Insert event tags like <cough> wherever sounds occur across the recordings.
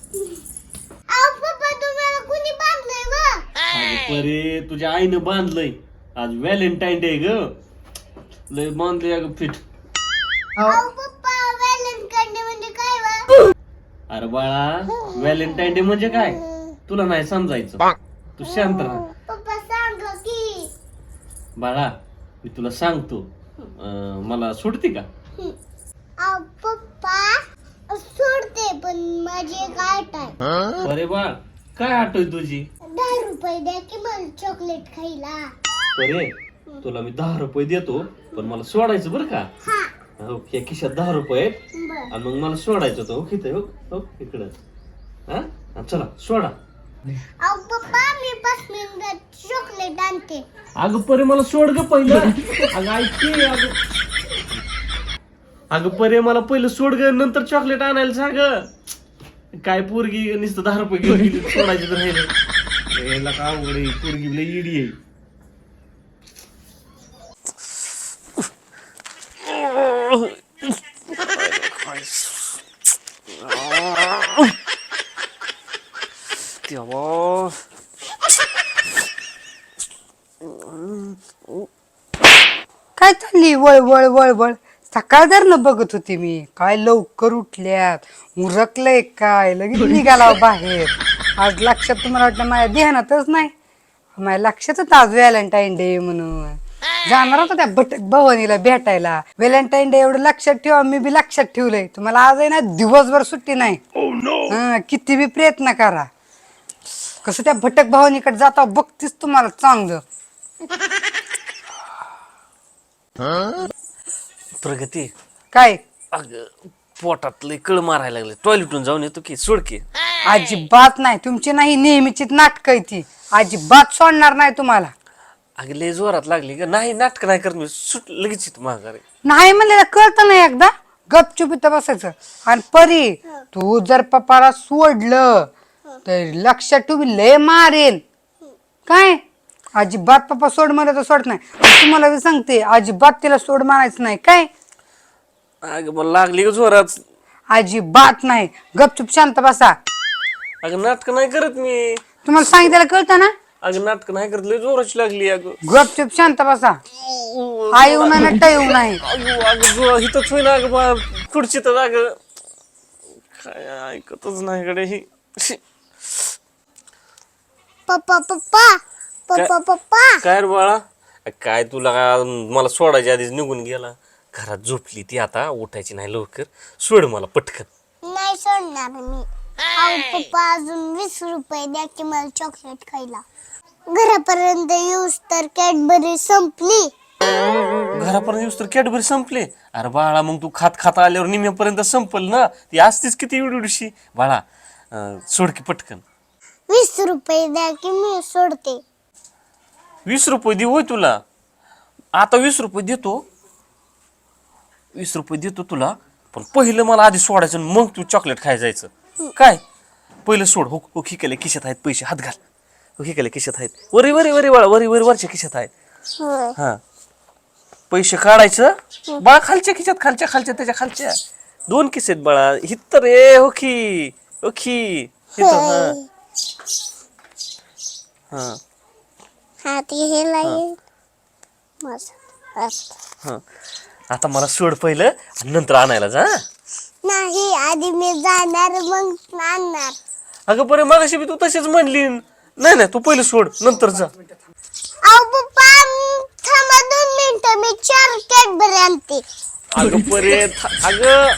अहो पप्पा तुम्हाला कुणी बांधलंय व? अगं परे तुझ्या आईनं बांधलंय. आज व्हॅलेंटाईन डे ग. लय बांधलंय अगं फिट. म्हणजे काय व? अरे बाळा व्हॅलेंटाईन डे म्हणजे काय? तुला नाही समजायचं. तू शांत राहा. पप्पा सांग की. बाळा मी तुला सांगतो. अं, मला सोडते का? अहो पप्पा सोडते पण माझी एक आठ आहे. अरे बाळ काय आठवय तुझी? दहा रुपये द्या की मला चॉकलेट खायला. अरे तुला मी दहा रुपये देतो पण मला सोडायचं बरं का? हा. हो या खिशात दहा रुपये आहेत. बर. आणि मग मला सोडायचं होतं. हो किती हो हो इकडं. हा? हा, चला सोडा. पप्पा मी पाच मिनिटात चॉकलेट आणते अगं परे मला सोड ग पहिलं. अगं ऐकते अगं. अगं परे मला पहिलं सोड ग नंतर चॉकलेट आणायला सांग काय पोरगी नुसतं दहा रुपये घेऊन गेली सोडायचं तर राहिलं. याला का अवघड आहे पोरगी लई इडी आहे. <laughs> तेव्हा काय चालली? वळ वळ वळ वळ. सकाळ न बघत होती मी. काय लवकर उठल्यात. उरकलंय काय? लगेच निघाला बाहेर. आज लक्षात तुम्हाला वाटलं माझ्या ध्यानातच नाही? माझ्या लक्षातच आज व्हॅलेंटाईन डे म्हणून. जाणार होता त्या भटक भवानीला भेटायला. व्हॅलेंटाईन डे एवढं लक्षात ठेवा मी बी लक्षात ठेवलंय. तुम्हाला आज आहे ना दिवसभर सुट्टी नाही. हं, किती बी प्रयत्न करा. कसं त्या भटक भवानीकडे जाता बघतीस तुम्हाला चांगलं. प्रगती काय? अग पोटात लय कळ मारायला लागले. टॉयलेटून जाऊन येतो की सोड की. अजिबात नाही तुमची नाही नेहमीची नाटक आहे ती. अजिबात सोडणार नाही तुम्हाला. अगं लय जोरात लागली ग. नाही नाटक नाही करत मी. सुट लगेच येतो माघारी. नाही म्हणलेलं कळतं नाही एकदा. गपचूप इथं बसायचं. आणि परी तू जर पप्पाला सोडलं तर लक्षात ठेवी लय मारेल काय? अजिबात पप्पा सोड म्हणलं तर सोडत नाही. आणि तुम्हाला मी सांगते अजिबात तिला सोड मारायचं नाही. काय? अगं मला लागली ग जोरात? अजिबात नाही. गपचूप शांत बसा. अगं नाटक नाही करत मी. तुम्हाला सांगितलं कळतं ना? अगं नाटक नाही करत लय जोराची लागली अगं. गपचूप शांत बसा. आई येऊ नाही नट्टा येऊ नाही. अगं अगं जो इथंच होईना अगं काय ऐकतच नाही कडे ही. पप्पा पप्पा पप्पा पप्पा काय रे बाळा? काय तुला का मला सोडायच्या आधीच निघून गेला? घरात झोपली ती आता उठायची नाही लवकर. सोड मला पटकन. नाही सोडणार मी. अहो पप्पा अजून वीस रुपये द्या की मला चॉकलेट खायला. घरापर्यंत येऊस तर कॅडबरी संपली. घरापर्यंत येऊस तर कॅडबरी संपले. अरे बाळा मग तू खात खाता आल्यावर निम्यापर्यंत संपल ना? ती असतीच किती एवढी एवढीशी बाळा अं, सोड की पटकन. वीस रुपये द्या की मी सोडते. वीस रुपये दे होय तुला? आता वीस रुपये देतो. वीस रुपये देतो तुला पण पहिलं मला आधी सोडायचं आणि मग तू चॉकलेट खायला जायचं. काय? पहिलं सोड हो हो केले खिशात आहेत पैसे हात घाल. हो केले खिशात आहेत. वरी वरी वरी बाळा वरी वरी वरच्या खिशात आहेत. होय. हा. पैसे काढायचं बाळा खालच्या खिशात खालच्या खालच्या त्याच्या खालच्या. दोन आहेत बाळा हित रे होखी होखी हिथं हा. हा. हा ते हे लागेल हा. आता मला सोड पहिलं आणि नंतर आणायला जा हा? नाही आधी मी जाणार मग आणणार. अगं बरं मागाशी बी तू तशीच म्हणली. नाही नाही तू पहिलं सोड नंतर जा. अहो पप्पा म, थांबा दोन मिनिटं मी चार कॅडबरी आणते. अगं परे अगं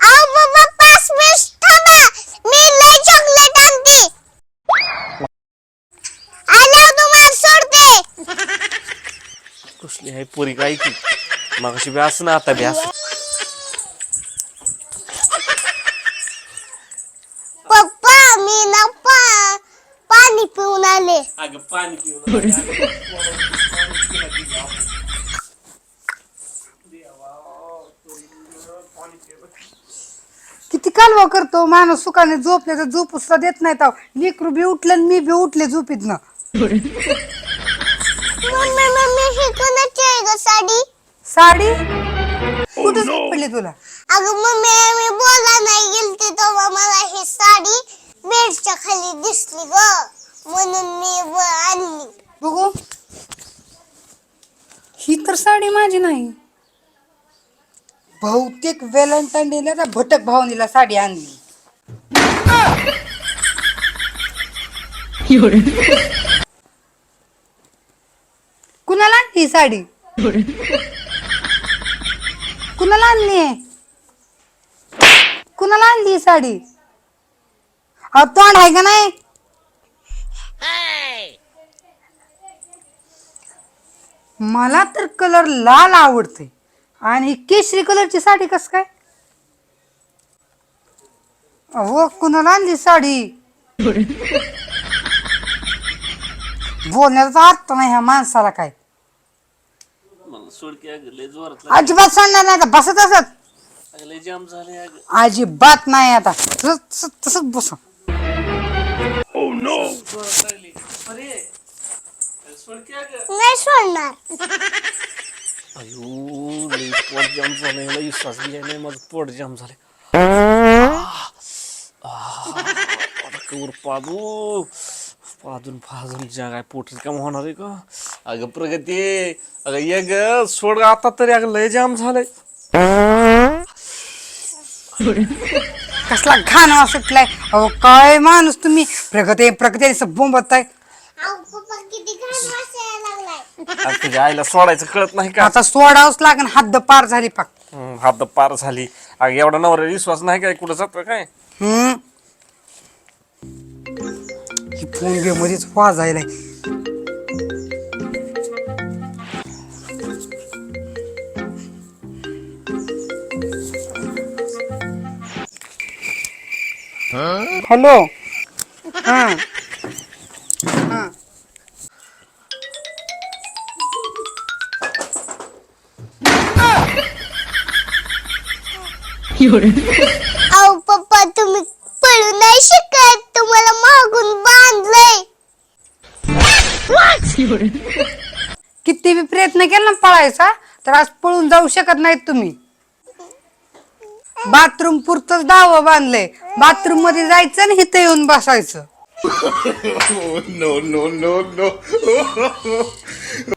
अहो पप्पा पाच मिनिट थांबा मी लय चॉकलेट आणते आल्यावर तुम्हाला सोडते कसली आहे पोरी काय की मागाशी बी असं ना आता बी असं. पप्पा मी ना पा पाणी पिऊन आले. अगं पाणी पिऊन <laughs> किती कालवा करतो माणूस सुखाने झोपले तर झोप सुद्धा देत नाही तर लेकरू बी उठले आणि मी बी उठले झोपीतनं. <laughs> साडी? साडी? कुठे पडली तुला? अगं मम्मी मी बोला नाही गेलते तेव्हा मला ही साडी बेडच्या खाली दिसली ग. म्हणून मी ब- आणली. बघू. ही तर साडी माझी नाही. बहुतेक व्हॅलेंटाईन डेला त्या भटक भावनीला साडी आणली. कुणाला आणली ही साडी? कुणाला आणली कुणाला आणली ही साडी? अहो तोंड आहे का नाही? मला तर कलर लाल आवडते आणि केशरी कलरची साडी कस काय? अहो कुणाला आणली साडी? बोलण्याचा अर्थ नाही ह्या माणसाला काय. मला सोड की अगं लय जोरात अजिबात सांगणार नाही आता बसत असत. अगं लय जाम झाले अगं. अजिबात नाही आता. तसंच तसंच- तसंच बस. जोरात लागली. अरे अगं सोड की अगं. नाही सोडणार. अयो लय पोट जाम झालंय लय विश्वास नाही माझं पोट जाम झालंय. आता कवर पादू. पादून पाजून ज्या काय पोट काम होणार आहे का? अगं प्रगती अगं ये ग. सोड आता तरी अगं लय जाम झालंय. कसला घाण सुटलाय. अहो काय माणूस तुम्ही? प्रगती प्रगती पप्पा किती घाण वास यायला लागलाय. अगं तुझ्या आईला सोडायचं कळत नाही का? आता सोडावंच लागेल हद्द पार झाली पाक हम्म, हात पार झाली. अगं एवढा नवरा विश्वास नाही काय? कुठं जातो काय? हम्म? ही फोन बे मध्येच वाजायलाय. हॅलो. हा. हा. अहो पप्पा तुम्ही पळू नाही शिकत. तुम्हाला मागून बांधलंय. किती बी प्रयत्न केला ना पळायचा तर आज पळून जाऊ शकत नाहीत तुम्ही. बाथरूम पुरतच दावं बांधलंय. बाथरूममध्ये जायचं आणि इथं येऊन बसायचं. <laughs> <laughs>